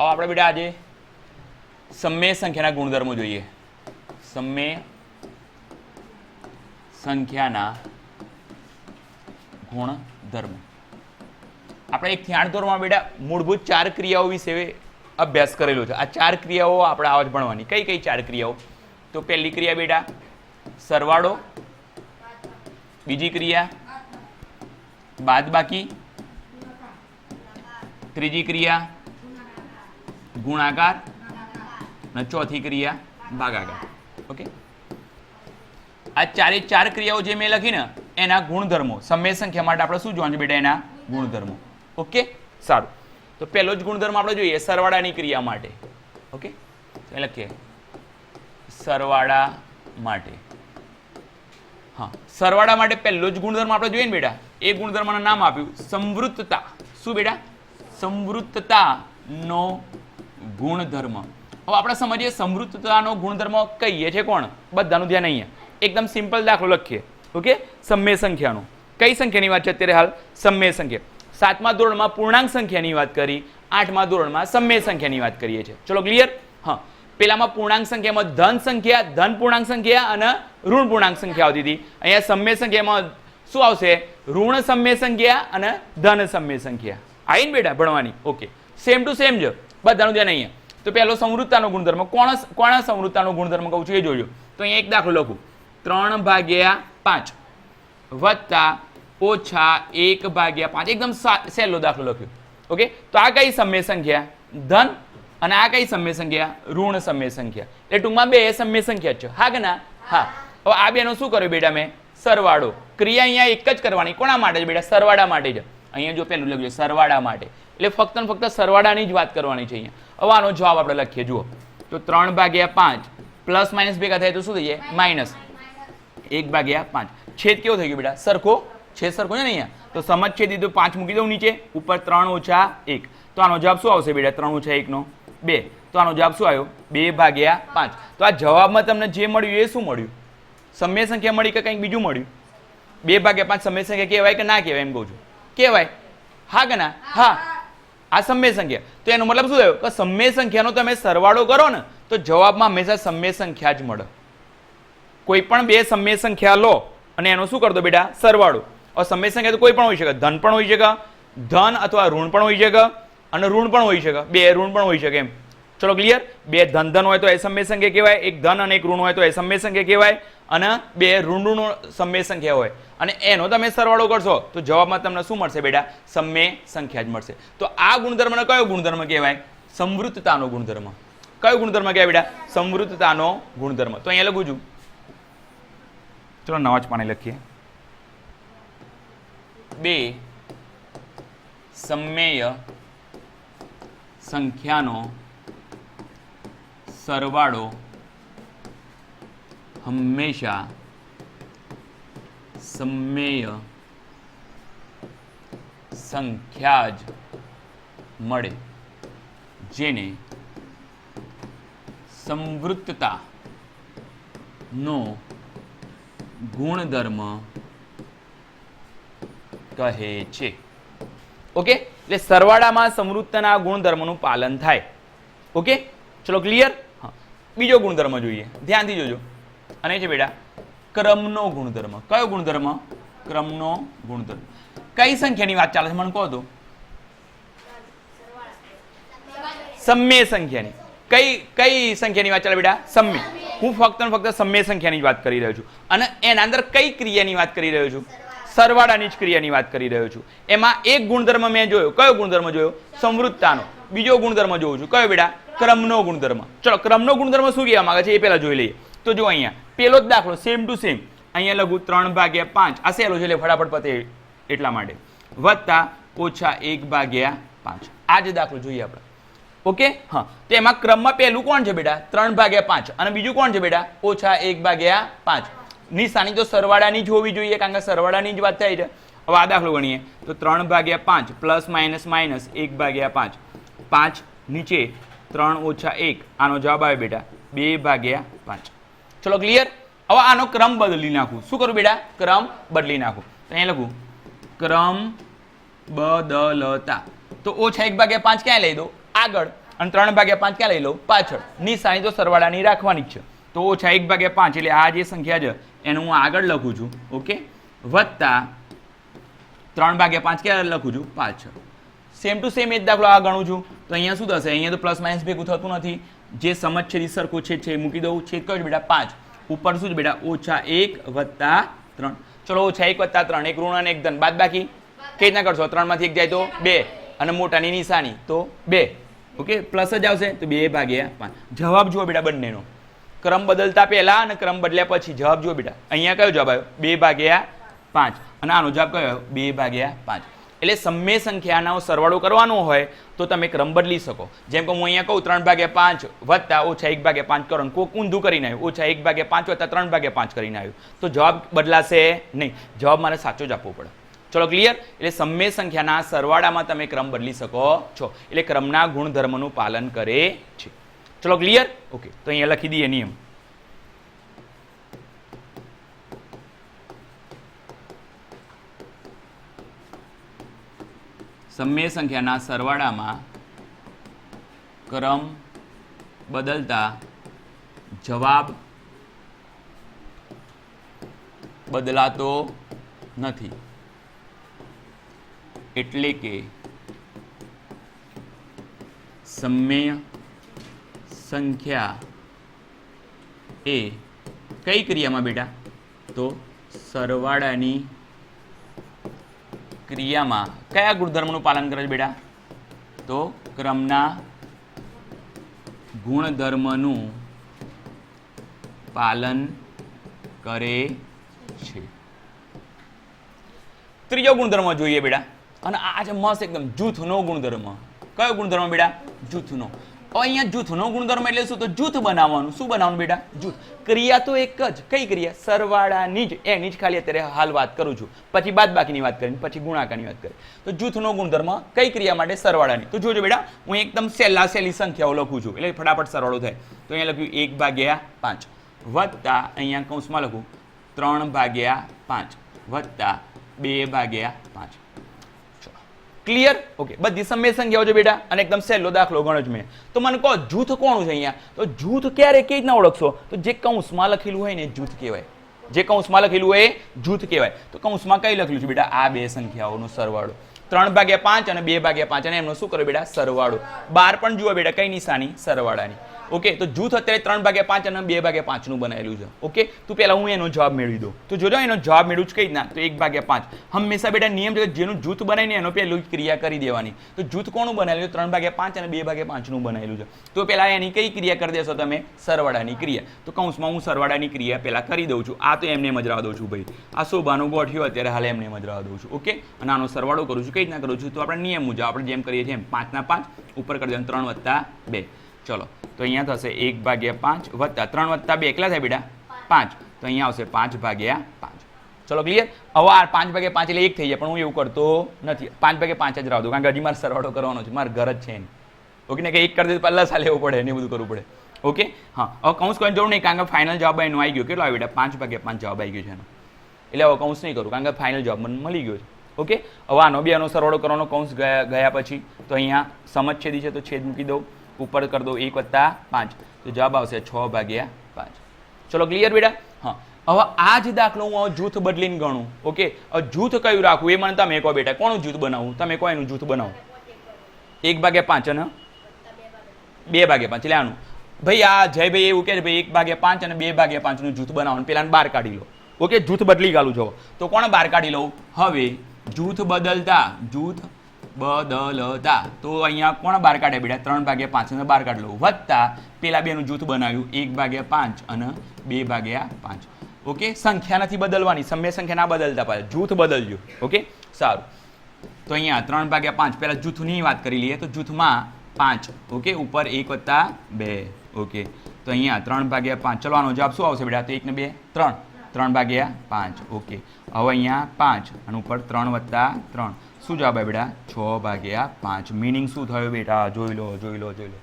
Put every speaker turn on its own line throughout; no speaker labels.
હવે આપણે બેટા આજે. સમય સંખ્યાના ગુણધર્મો જોઈએ. સમય સંખ્યાના ગુણધર્મો. આપણે એક થી આઠ ધોરણમાં બેટા, મૂળભૂત ચાર ક્રિયાઓ વિશે અભ્યાસ કરેલો છે. આ ચાર ક્રિયાઓ આપણે આવા જ ભણવાની. કઈ કઈ ચાર ક્રિયાઓ? તો પહેલી ક્રિયા બેટા, સરવાળો. બીજી ક્રિયા, બાદબાકી. ત્રીજી ક્રિયા ગુણાકાર અને ચોથી ક્રિયા ભાગાકાર. ઓકે આ ચારે ચાર ક્રિયાઓ જે મેં લખી ને, એના ગુણધર્મો, સમય સંખ્યા માટે આપણે શું જોવાનું બેટા એના ગુણધર્મો? ઓકે સારું. તો પહેલો જ ગુણધર્મ આપણે જોઈએ, સરવાળાની ક્રિયા માટે. ઓકે લખીએ. સરવાળા માટે. હા, સરવાળા માટે પહેલો જ ગુણધર્મ આપણે જોઈએ ને બેટા, એ ગુણધર્મનું નામ આપ્યું સમૃદ્ધતા શું બેટા? સંવૃત્તતાનો ગુણધર્મ. હવે આપણે સમજીએ સમૃદ્ધતાનો ગુણધર્મ કહીએ છે કોણ? બધાનું ધ્યાન અહીંયા. એકદમ સિમ્પલ દાખલો લખીએ. ઓકે? સમય સંખ્યાનો. કઈ સંખ્યાની વાત છે અત્યારે હાલ? સમય સંખ્યા. સાતમા ધોરણમાં પૂર્ણાંક સંખ્યાની વાત કરી. આઠમા ધોરણમાં સમય સંખ્યાની વાત કરીએ છીએ. ચલો ક્લિયર હા. પેલામાં પૂર્ણાંક સંખ્યામાં ધન સંખ્યા, ધન પૂર્ણાંક સંખ્યા અને ઋણ પૂર્ણાંક સંખ્યા આવતી હતી. અહીંયા સમય સંખ્યામાં શું આવશે? ઋણ સમય સંખ્યા અને ધન સમય સંખ્યા. આવીને બેટા ભણવાની. ઓકે. સેમ ટુ સેમ જ. બધાનું ધ્યાન અહીંયા. તો પહેલો સમૃદ્ધતાનો ગુણધર્મ. કોણ કોણ સમૃદ્ધતાનો ગુણધર્મ કહું છું એ જોજો. તો અહીંયા એક દાખલો લખું. ત્રણ ભાગ્યા પાંચ વત્તા ઓછા એક ભાગ્યા પાંચ. એકદમ સહેલો દાખલો લખ્યો. ઓકે? તો આ કઈ સમય સંખ્યા? ધન અને આ કઈ સમય સંખ્યા? ઋણ સમય સંખ્યા. એટલે ટૂંકમાં બે સમય સંખ્યા છે. હા કે ના? હા. હવે આ બેનો શું કર્યું બેટા મેં? સરવાળો. ક્રિયા અહીંયા એક જ કરવાની. કોના માટે છે બેટા? સરવાળા માટે જ અહીંયા જો પેલું લખ્યું છે, સરવાળા માટે. એટલે ફક્ત ને ફક્ત સરવાળાની જ વાત કરવાની છે અહીંયા. હવે આનો જવાબ આપણે લખીએ, જુઓ. તો ત્રણ ભાગ્યા પાંચ, પ્લસ માઇનસ ભેગા થાય તો શું થઈ જાય? માઇનસ. એક ભાગ્યા પાંચ. છેદ કેવો થઈ ગયો બેટા? સરખો? છેદ સરખો છે ને અહીંયા? તો સમજ છે દીધું, પાંચ મૂકી દઉં નીચે. ઉપર ત્રણ ઓછા એક. તો આનો જવાબ શું આવશે બેટા? ત્રણ ઓછા એકનો બે. તો આનો જવાબ શું આવ્યો? બે ભાગ્યા પાંચ. તો આ જવાબમાં તમને જે મળ્યું એ શું મળ્યું? સમય સંખ્યા મળી કે કંઈક બીજું મળ્યું? બે ભાગ્યા પાંચ સમય સંખ્યા કહેવાય કે ના કહેવાય એમ કહું છું? કહેવાય. હા કે ના? હા. આ સમય સંખ્યા તો એનો મતલબ શું થયો? કે સમય સંખ્યાનો તમે સરવાળો કરો ને, તો જવાબમાં હંમેશા સમય સંખ્યા જ મળે. કોઈ પણ બે સમય સંખ્યા લો, અને એનો શું કરતો બેટા? સરવાળો. હવે સમય સંખ્યા તો કોઈ પણ હોઈ શકે. ધન પણ હોઈ શકે, ધન અથવા ઋણ પણ હોઈ શકે, અને ઋણ પણ હોઈ શકે. બે ઋણ પણ હોઈ શકે એમ. ચલો ક્લિયર બે ધન ધન હોય તો એ સમય સંખ્યા કહેવાય, એક ધન અને એક ઋણ હોય તો એ સમય સંખ્યા કહેવાય, અને બે ઋણ ઋણ સમય સંખ્યા હોય. અને એનો તમે સરવાળો કરશો, તો જવાબમાં તમને શું મળશે બેટા? સમય સંખ્યા જ મળશે. તો આ ગુણધર્મને કયો ગુણધર્મ કહેવાય? સમૃદ્ધતાનો ગુણધર્મ. કયો ગુણધર્મ કહેવાય બેટા? સમૃદ્ધતાનો ગુણધર્મ. તો અહીંયા લખું છું. ચલો નવા જ પાણી લખીએ. બે. સમમેય સંખ્યાનો સરવાળો હંમેશા સમમેય સંખ્યા જ મળે, જેને સંવૃત્તતા નો ગુણધર્મ કહે છે. ઓકે એટલે સરવાળામાં સમૃદ્ધના ગુણધર્મનું પાલન થાય. ઓકે ચલો ક્લિયર બીજો ગુણધર્મ જોઈએ. ધ્યાનથી જોજો. અને છે બેટા ક્રમનો ગુણધર્મ. કયો ગુણધર્મ? ક્રમનો ગુણધર્મ. કઈ સંખ્યાની વાત ચાલે છે? મને કહો તો. સમય સંખ્યાની. કઈ કઈ સંખ્યાની વાત ચાલે બેટા? સમય. હું ફક્ત ને ફક્ત સમય સંખ્યાની વાત કરી રહ્યો છું. અને એના અંદર કઈ ક્રિયાની વાત કરી રહ્યો છું? સરવાળાની જ ક્રિયાની વાત કરી રહ્યો છું. એમાં એક ગુણધર્મ મેં જોયો. કયો ગુણધર્મ જોયો? સમૃદ્ધતાનો બીજો ગુણધર્મ જોઉં છું. કયો બેટા? ક્રમનો ગુણધર્મ. ચલો, ક્રમનો ગુણધર્મ શું કહેવા માંગે છે એ પહેલા જોઈ લઈએ. તો જો અહીંયા પેલો જ દાખલો સેમ ટુ સેમ અહીંયા લઘુ ત્રણ ભાગ્યા પાંચ. આ સહેલો છે એટલે ફટાફટ પતે એટલા માટે. વત્તા ઓછા એક ભાગ્યા પાંચ. આ જ દાખલો જોઈએ આપણે. ઓકે? હા. તો એમાં ક્રમમાં પહેલું કોણ છે બેટા? ત્રણ ભાગ્યા પાંચ. અને બીજું કોણ છે બેટા? ઓછા એક ભાગ્યા પાંચ. નિશાની તો સરવાળાની જ હોવી જોઈએ, કારણ કે સરવાળાની જ વાત થાય છે. હવે આ દાખલો ગણીએ. તો ત્રણ ભાગ્યા પાંચ પ્લસ માઇનસ માઇનસ એક ભાગ્યા પાંચ. પાંચ નીચે ત્રણ ઓછા એક. આનો જવાબ આવે બેટા? બે ભાગ્યા પાંચ. ચલો ક્લિયર હવે આનો ક્રમ બદલી નાખું. શું કરું બેટા? ક્રમ બદલી નાખું. અહીંયા લખું. ક્રમ બદલતા. તો ઓછા એક ભાગ્યા પાંચ ક્યાં લઈ દો? આગળ. અને ત્રણ ભાગ્યા પાંચ ક્યાં લઈ લો પાછળ. નિશાની તો સરવાળાની રાખવાની જ છે. તો ઓછા એક ભાગ્યા પાંચ, એટલે આ જે સંખ્યા છે, એનું હું આગળ લખું છું. ઓકે? વત્તા ત્રણ ભાગ્યા પાંચ ક્યાં લખું છું? પાછળ. સેમ ટુ સેમ એ જ દાખલો આ ગણું છું. તો અહીંયા શું થશે? અહીંયા તો પ્લસ માઇનસ ભેગું થતું નથી. જે સમજ છે છેદ છે એ મૂકી દઉં. છેદ કયો છે બેટા પાંચ. ઉપર શું છે બેટા? ઓછા એક વત્તા ત્રણ. ચલો, ઓછા એક વત્તા ત્રણ. એક ઋણ અને એક ધન. બાદ બાકી? કઈ રીતના કરશો? ત્રણમાંથી એક જાય તો બે. અને મોટાની નિશાની તો બે. ઓકે? પ્લસ જ આવશે તો બે ભાગ્યા પાંચ. જવાબ જુઓ બેટા બંનેનો. ક્રમ બદલતા પહેલા અને ક્રમ બદલ્યા પછી. જવાબ જુઓ બેટા. અહીંયા કયો જવાબ આવ્યો? બે ભાગ્યા પાંચ. અને આનો જવાબ કયો આવ્યો? બે ભાગ્યા પાંચ. એટલે સમય સંખ્યાનો સરવાળો કરવાનો હોય તો તમે ક્રમ બદલી શકો. જેમ કે હું અહીંયા કહું, ત્રણ ભાગે પાંચ વત્તા ઓછા એક ભાગે પાંચ કરો કોઈક ઊંધું કરીને આવ્યું. ઓછા એક ભાગે પાંચ વત્તા ત્રણ ભાગે પાંચ કરીને આવ્યું. તો જવાબ બદલાશે નહીં. જવાબ મારે સાચો જ આપવો પડે. ચલો ક્લિયર એટલે સમય સંખ્યાના સરવાળામાં તમે ક્રમ બદલી શકો છો. એટલે ક્રમના ગુણધર્મનું પાલન કરે છે. ચલો ક્લિયર ઓકે તો અહીંયા લખી દઈએ નિયમ. સમય સંખ્યાના સરવાળામાં ક્રમ બદલતા જવાબ બદલાતો નથી. એટલે કે સમય સંખ્યા એ કઈ ક્રિયામાં બેટા? તો સરવાળાની ક્રિયામાં કયા ગુણધર્મનું પાલન કરે છે બેટા? તો ક્રમના ગુણધર્મનું પાલન કરે છે. ત્રીજો ગુણધર્મ જોઈએ બેટા. અને આ છે મસ્ત એકદમ જૂથનો ગુણધર્મ. કયો ગુણધર્મ બેટા? જૂથનો. હવે અહીંયા જૂથનો ગુણધર્મ એટલે શું? તો જૂથ બનાવવાનું. શું બનાવવાનું બેટા? જૂથ. ક્રિયા તો એક જ. કઈ ક્રિયા? સરવાળાની જ. એની જ ખાલી અત્યારે હાલ વાત કરું છું. પછી બાદ બાકીની વાત કરીને, પછી ગુણાકારની વાત કરી તો જૂથનો ગુણધર્મ કઈ ક્રિયા માટે? સરવાળાની. તો જોજો બેટા, હું એકદમ સહેલા સહેલી સંખ્યાઓ લખું છું. એટલે ફટાફટ સરવાળો થાય. તો અહીંયા લખ્યું એક ભાગ્યા પાંચ. વત્તા અહીંયા કૌંસમાં લખું ત્રણ ભાગ્યા પાંચ. વત્તા બે ભાગ્યા પાંચ. ક્લિયર ઓકે બધી સમય સંખ્યાઓ છે બેટા, અને એકદમ સહેલો દાખલો ગણો જ મેં. તો મને કહો, જૂથ કોણ છે અહીંયા? તો જૂથ ક્યારે કેવી રીતના ઓળખશો? તો જે કૌંસમાં લખેલું હોય ને જૂથ કહેવાય. જે કૌંસમાં લખેલું હોય એ જૂથ કહેવાય. તો કૌંસમાં કઈ લખેલું છે બેટા? આ બે સંખ્યાઓનો સરવાળો. ત્રણ ભાગ્યા પાંચ અને બે ભાગ્યા પાંચ. અને એમનો શું કરો બેટા? સરવાળો. બાર પણ જુઓ બેટા, કઈ નિશાની? સરવાળાની. ઓકે? તો જૂથ અત્યારે ત્રણ ભાગ્યા પાંચ અને બે ભાગ્યા પાંચનું બનાવેલું છે. ઓકે? તો પહેલાં હું એનો જવાબ મેળવી દઉં. તો જોજો, એનો જવાબ મેળવું જ કઈ રીતના? તો એક ભાગ્યા પાંચ. હંમેશા બેટા નિયમ છે જેનું જૂથ બનાવીને એનો પહેલું ક્રિયા કરી દેવાની. તો જૂથ કોનું બનાવેલું? ત્રણ ભાગ્યા પાંચ અને બે ભાગ્યા પાંચનું બનાવેલું છે. તો પહેલાં એની કઈ ક્રિયા કરી દેશો તમે? સરવાળાની ક્રિયા. તો કૌંસમાં હું સરવાળાની ક્રિયા પહેલાં કરી દઉં છું. આ તો એમને મજરાવા દઉં છું ભાઈ. આ શોભાનું ગોઠ્યું અત્યારે હાલ એમને મજરાવા દઉં છું. ઓકે? અને આનો સરવાળો કરું છું. કઈ રીતના કરું છું? તો આપણે નિયમ મુજબ આપણે જેમ કરીએ છીએ એમ. પાંચના પાંચ, ઉપર કરી દઉં ત્રણ વત્તા બે. ચલો, તો અહીંયા થશે એક ભાગ્યા પાંચ વત્તા ત્રણ વત્તા બે. એકલા થાય બેટા? પાંચ. તો અહીંયા આવશે પાંચ ભાગ્યા પાંચ. ચલો ક્લિયર હવે આ પાંચ ભાગ્યા પાંચ એટલે એક થઈ જાય, પણ હું એવું કરતો નથી. પાંચ ભાગ્યા પાંચ જ રાવ દઉં, કારણ કે હજી મારે સરવાળો કરવાનો છે, મારે ઘર જ છે એની. ઓકે ને કે એક કરી દે પહેલાં સાલે એવું પડે, એને બધું કરવું પડે. ઓકે હા, હવે કૌંસ કોઈ જરૂર નહીં, કારણ કે ફાઇનલ જવાબ એનો આવી ગયો. કેટલો આવી બેટા? પાંચ ભાગ્યા પાંચ જવાબ આવી ગયો છે એનો. એટલે હવે કૌંસ નહીં કરું, કારણ કે ફાઇનલ જવાબ મને મળી ગયો છે. ઓકે હવે આનો બી આનો સરવાળો કરવાનો કૌંસ ગયા ગયા પછી, તો અહીંયા સમજ છેદી છે, તો છેદ મૂકી દઉં. ઉપર કરી દો એક વત્તા પાંચ. તો જવાબ આવશે છ ભાગ્યા પાંચ. ચલો ક્લિયર બેટા? હા. હવે આ જ દાખલો હું જૂથ બદલીને ગણું. ઓકે? જૂથ કયું રાખવું? એ મને તમે કહો બેટા. કોનું જૂથ બનાવું તમે કહો એનું જૂથ બનાવો. એક ભાગ્યા પાંચ અને બે ભાગ્યા પાંચ. એટલે આનું. ભાઈ આ જયભાઈ એવું કહે છે, ભાઈ એક ભાગ્યા પાંચ અને બે ભાગ્યા પાંચનું જૂથ બનાવવાનું પેલાને બહાર કાઢી લો. ઓકે? જૂથ બદલી ગાલું છો. તો કોણ બહાર કાઢી લઉં? હવે જૂથ બદલતા જૂથ બદલતા. તો અહીંયા કોણ બાર કાઢે બેટા? ત્રણ ભાગ્યા પાંચ અને બાર કાઢી લઉં વત્તા પેલા બેનું જૂથ બનાવ્યું. એક ભાગ્યા પાંચ અને બે ભાગ્યા પાંચ. ઓકે? સંખ્યા નથી બદલવાની. સમય સંખ્યા ના બદલતા પાછા. જૂથ બદલજો. ઓકે? સારું. તો અહીંયા ત્રણ ભાગ્યા પાંચ. પહેલાં જૂથની વાત કરી લઈએ તો જૂથમાં પાંચ. ઓકે? ઉપર એક વત્તા બે. ઓકે? તો અહીંયા ત્રણ ભાગ્યા પાંચ. ચલો, આનો જવાબ શું આવશે બેટા? તો એક ને બે. ત્રણ. ત્રણ ભાગ્યા પાંચ. ઓકે? હવે અહીંયા પાંચ અને ઉપર ત્રણ વત્તા ત્રણ. શું જવાબ આવે બેટા? છ ભાગ્યા પાંચ. મિનિંગ શું થયો બેટા? જોઈ લો જોઈ લો જોઈ લો.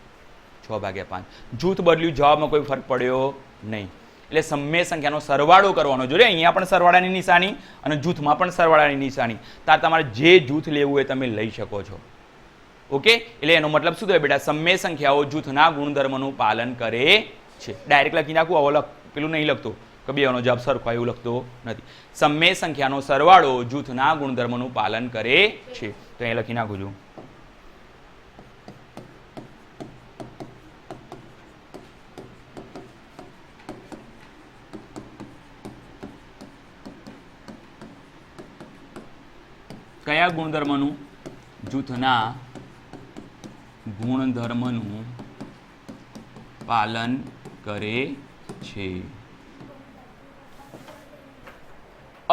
છ ભાગ્યા પાંચ. જૂથ બદલ્યું, જવાબમાં કોઈ ફરક પડ્યો નહીં. એટલે સમય સંખ્યાનો સરવાળો કરવાનો. જોઈએ અહીંયા પણ સરવાળાની નિશાની અને જૂથમાં પણ સરવાળાની નિશાની. તાર તમારે જે જૂથ લેવું હોય તમે લઈ શકો છો. ઓકે? એટલે એનો મતલબ શું થયો બેટા? સમય સંખ્યાઓ જૂથના ગુણધર્મનું પાલન કરે છે. ડાયરેક્ટ લખી નાખું, આવો લખ. પેલું નહીં લખતો. કે બેનો જવાબ સરખો એવું લખતો નથી. સમય સંખ્યાનો સરવાળો જૂથના ગુણધર્મનું પાલન કરે છે. તો અહીં લખી નાખું છું. કયા ગુણધર્મનું? જૂથના ગુણધર્મનું પાલન કરે છે.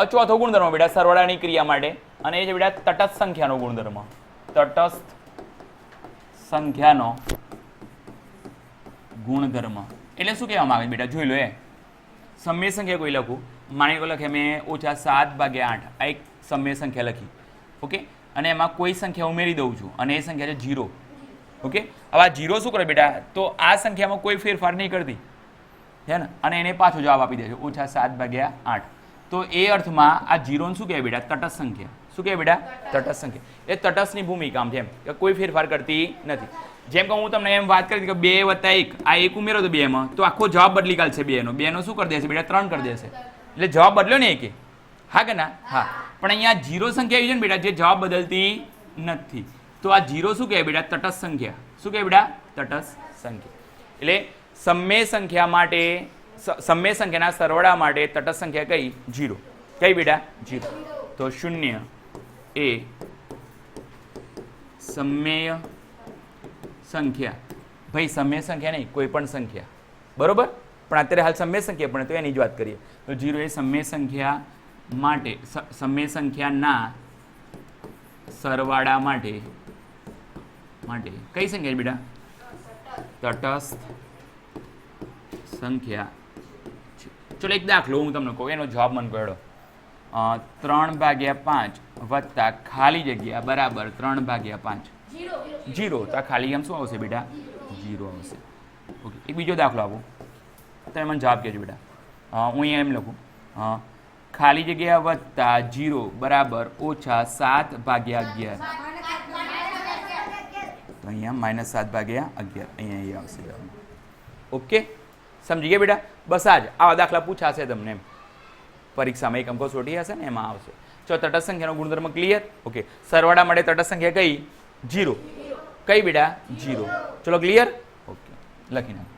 ચોથો ગુણધર્મ બેટા સરવાળાની ક્રિયા માટે, અને એ છે બેટા તટસ્થ સંખ્યાનો ગુણધર્મ. તટસ્થ સંખ્યાનો ગુણધર્મ. એટલે શું કહેવામાં આવે બેટા? જોઈ લો એ. સમય સંખ્યા કોઈ લખું? માની લો લખે મેં ઓછા સાત ભાગ્યા આઠ. આ એક સમય સંખ્યા લખી. ઓકે? અને એમાં કોઈ સંખ્યા ઉમેરી દઉં છું, અને એ સંખ્યા છે જીરો. ઓકે? હવે આ જીરો શું કરે બેટા? તો આ સંખ્યામાં કોઈ ફેરફાર નહીં કરતી. હે ને? અને એને પાછો જવાબ આપી દે છે. ઓછા સાત ભાગ્યા આઠ. તો એ અર્થમાં આ જીરોને શું કહેવાય બેટા? તટસ્થ સંખ્યા. શું કહેવાય બેટા? તટસ્થ સંખ્યા. એ તટસ્થની ભૂમિકા આમ એમ કે કોઈ ફેરફાર કરતી નથી. જેમ કે હું તમને એમ વાત કરી કે બે વત્તા એક. આ એક ઉમેરો તો બેમાં. તો આખો જવાબ બદલી કાઢશે બેનો. બેનો શું કરી દેશે બેટા? ત્રણ કરી દેશે. એટલે જવાબ બદલ્યો ને એકે. હા કે ના? હા. પણ અહીંયા જીરો સંખ્યા આવી છે ને બેટા, જે જવાબ બદલતી નથી. તો આ જીરો શું કહેવાય બેટા? તટસ્થ સંખ્યા. શું કહેવાય બેટા? તટસ્થ સંખ્યા. એટલે સમય સંખ્યા માટે સમય સંખ્યાના સરવાળા માટે તટસ્થ સંખ્યા કઈ? જીરો. કઈ બેટા? જીરો. તો શૂન્ય એ સમય સંખ્યા. ભાઈ સમય સંખ્યા નહીં કોઈ પણ સંખ્યા. બરોબર? પણ અત્યારે હાલ સમય સંખ્યા પણ તો એની જ વાત કરીએ. તો જીરો એ સમય સંખ્યા માટે સમય સંખ્યાના સરવાળા માટે માટે. કઈ સંખ્યા બેટા? તટસ્થ સંખ્યા. ચલો એક દાખલો હું તમને કહું એનો જવાબ મને કહો ત્રણ ભાગ્યા પાંચ વત્તા ખાલી જગ્યા બરાબર ત્રણ ભાગ્યા પાંચ. જીરો તો આ ખાલી આમ શું આવશે બેટા? જીરો આવશે. ઓકે એક બીજો દાખલો આપો. તમે મને જવાબ કહેજો બેટા. હું અહીંયા એમ લખું. ખાલી જગ્યા વત્તા જીરો બરાબર ઓછા સાત ભાગ્યા અગિયાર. તો અહીંયા માઇનસ સાત ભાગ્યા અગિયાર. અહીંયા એ આવશે. ઓકે? સમજી ગયા બેટા? બસ આજ. આવા દાખલા પૂછાશે તમને પરીક્ષામાં એક અંકો સોટી હશે ને એમાં આવશે. ચલો તટસ્થ સંખ્યાનો ગુણધર્મ ક્લિયર ઓકે સરવાળા માટે તટસ્થ સંખ્યા કઈ? જીરો. કઈ બેટા? જીરો. ચલો ક્લિયર ઓકે લખી નાખો.